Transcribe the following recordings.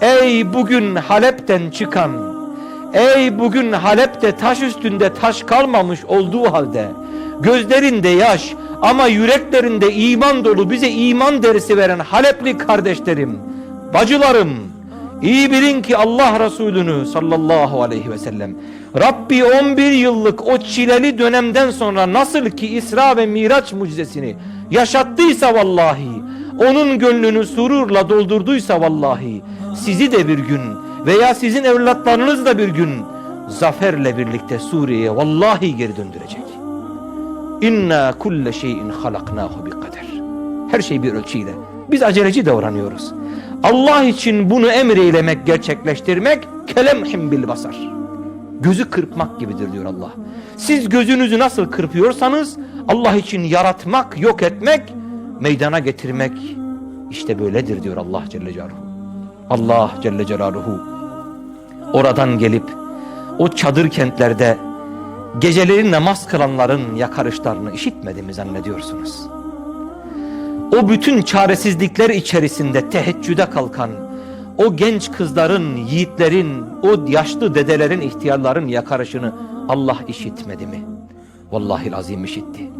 Ey bugün Halep'ten çıkan, ey bugün Halep'te taş üstünde taş kalmamış olduğu halde, gözlerinde yaş ama yüreklerinde iman dolu bize iman dersi veren Halepli kardeşlerim, bacılarım, iyi bilin ki Allah Resulü'nü sallallahu aleyhi ve sellem, Rabbi 11 yıllık o çileli dönemden sonra nasıl ki İsra ve Miraç mucizesini yaşattıysa vallahi, onun gönlünü sururla doldurduysa vallahi sizi de bir gün veya sizin evlatlarınız da bir gün zaferle birlikte Suriye'ye vallahi geri döndürecek. İnna kulle şeyin halaknahu bi kader. Her şey bir ölçüyle. Biz aceleci davranıyoruz. Allah için bunu emreylemek, gerçekleştirmek kelemhim bil basar. Gözü kırpmak gibidir diyor Allah. Siz gözünüzü nasıl kırpıyorsanız Allah için yaratmak, yok etmek, meydana getirmek işte böyledir diyor Allah Celle Celaluhu. Allah Celle Celaluhu oradan gelip o çadır kentlerde geceleri namaz kılanların yakarışlarını işitmedi mi zannediyorsunuz? O bütün çaresizlikler içerisinde teheccüde kalkan o genç kızların, yiğitlerin, o yaşlı dedelerin, ihtiyarların yakarışını Allah işitmedi mi? Vallahi azim işitti.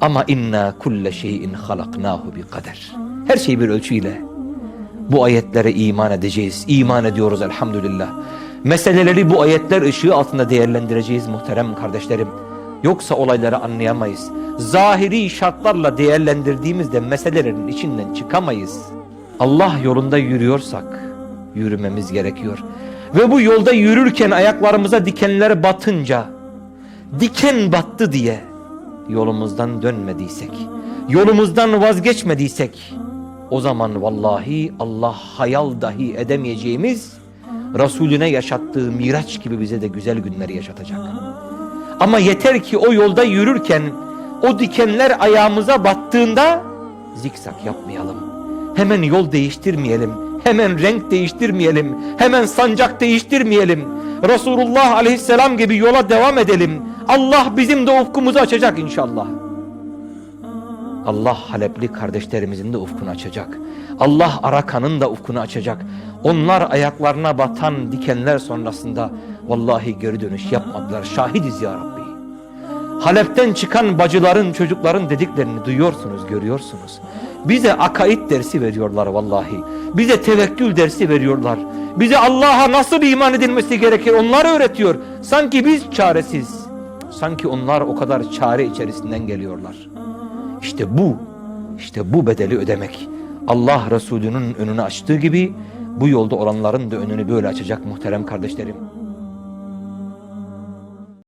Ama inna kulle şeyin halaknahu bi kader. Her şey bir ölçüyle. Bu ayetlere iman edeceğiz. İman ediyoruz elhamdülillah. Meseleleri bu ayetler ışığı altında değerlendireceğiz muhterem kardeşlerim. Yoksa olayları anlayamayız. Zahiri şartlarla değerlendirdiğimizde meselelerin içinden çıkamayız. Allah yolunda yürüyorsak yürümemiz gerekiyor. Ve bu yolda yürürken ayaklarımıza dikenler batınca diken battı diye yolumuzdan dönmediysek, yolumuzdan vazgeçmediysek o zaman vallahi Allah hayal dahi edemeyeceğimiz Resulüne yaşattığı miraç gibi bize de güzel günleri yaşatacak. Ama yeter ki o yolda yürürken o dikenler ayağımıza battığında zikzak yapmayalım. Hemen yol değiştirmeyelim. Hemen renk değiştirmeyelim. Hemen sancak değiştirmeyelim. Resulullah aleyhisselam gibi yola devam edelim. Allah bizim de ufkumuzu açacak inşallah. Allah Halepli kardeşlerimizin de ufkunu açacak. Allah Arakan'ın da ufkunu açacak. Onlar ayaklarına batan dikenler sonrasında vallahi geri dönüş yapmadılar. Şahidiz ya Rabbi. Halep'ten çıkan bacıların, çocukların dediklerini duyuyorsunuz, görüyorsunuz. Bize akaid dersi veriyorlar vallahi. Bize tevekkül dersi veriyorlar. Bize Allah'a nasıl iman edilmesi gerekir onlar öğretiyor. Sanki biz çaresiz. Sanki onlar o kadar çare içerisinden geliyorlar. İşte bu, işte bu bedeli ödemek. Allah Resulü'nün önünü açtığı gibi bu yolda olanların da önünü böyle açacak muhterem kardeşlerim.